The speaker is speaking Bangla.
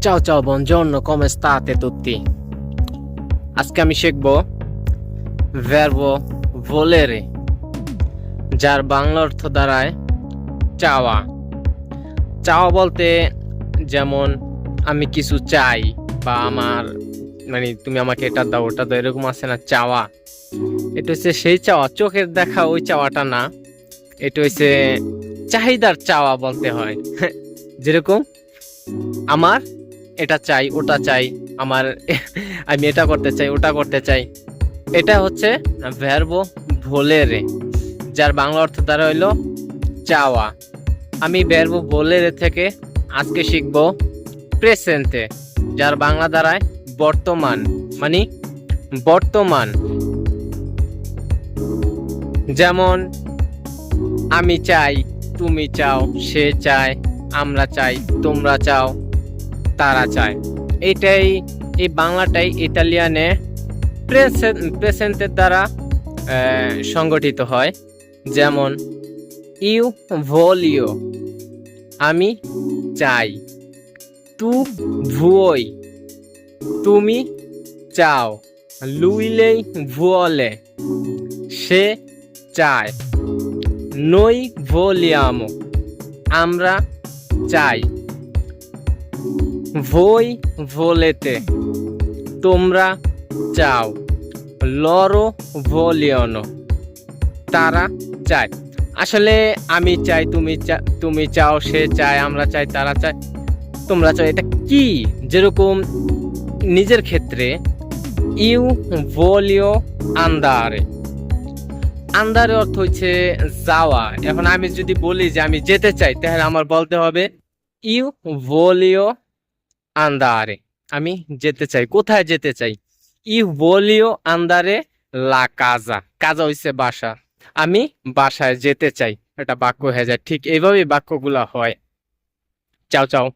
Ciao ciao, buongiorno, come state tutti? আজকে আমি শিখব verbo volere যার বাংলা অর্থ দাঁড়ায় চাওয়া। চাওয়া বলতে যেমন আমি কিছু চাই বা আমার মানে তুমি আমাকে এটা দাও ওটা দাও এরকম আছে না চাওয়া। এটা হচ্ছে সেই চাওয়া চোখের দেখা ওই চাওয়াটা না। এটা হচ্ছে চাহিদার চাওয়া বলতে হয়। যেরকম আমার এটা চাই, ওটা চাই, আমার, আমি এটা করতে চাই, ওটা করতে চাই। এটা হচ্ছে ভ্যারবো ভোলেরে যার বাংলা অর্থ দ্বারা হইল চাওয়া। আমি ভ্যারবো ভোলেরে থেকে আজকে শিখব প্রেসেন্টে যার বাংলা দ্বারায় বর্তমান মানে বর্তমান। যেমন, আমি চাই, তুমি চাও, সে চায়, আমরা চাই, তোমরা চাও। তারা চায়। এটাই, এই বাংলাটাই ইতালিয়ানে প্রেসেন্টের দ্বারা সংগঠিত হয়। যেমন ইউ ভলিও আমি চাই। তু ভুয়োই তুমি চাও। লুইলেই ভুয়লে সে চায়। নই ভলিয়ামো আমরা চাই। ভই ভোলেতে। তোমরা চাও। লরো ভলিয়নো। তারা চায়। আসলে আমি চাই, তুমি তুমি চাও, সে চায়, আমরা চাই, তারা চায়। তোমরা চাও, এটা কি? যেরকম নিজের ক্ষেত্রে ইউ ভলিও আন্দারে। আন্দারে অর্থ হচ্ছে যাওয়া। এখন আমি যদি বলি যে আমি যেতে চাই, তাহলে আমার বলতে হবে, ইউ ভলিও আন্দারে। আমি যেতে চাই, কোথায় যেতে চাই? ই বলিও আন্দারে লা কাজা। কাজা হইছে বাসা। আমি বাসায় যেতে চাই। এটা বাক্য হয়ে যায়। ঠিক এইভাবেই বাক্যগুলা হয়। চাও চাও।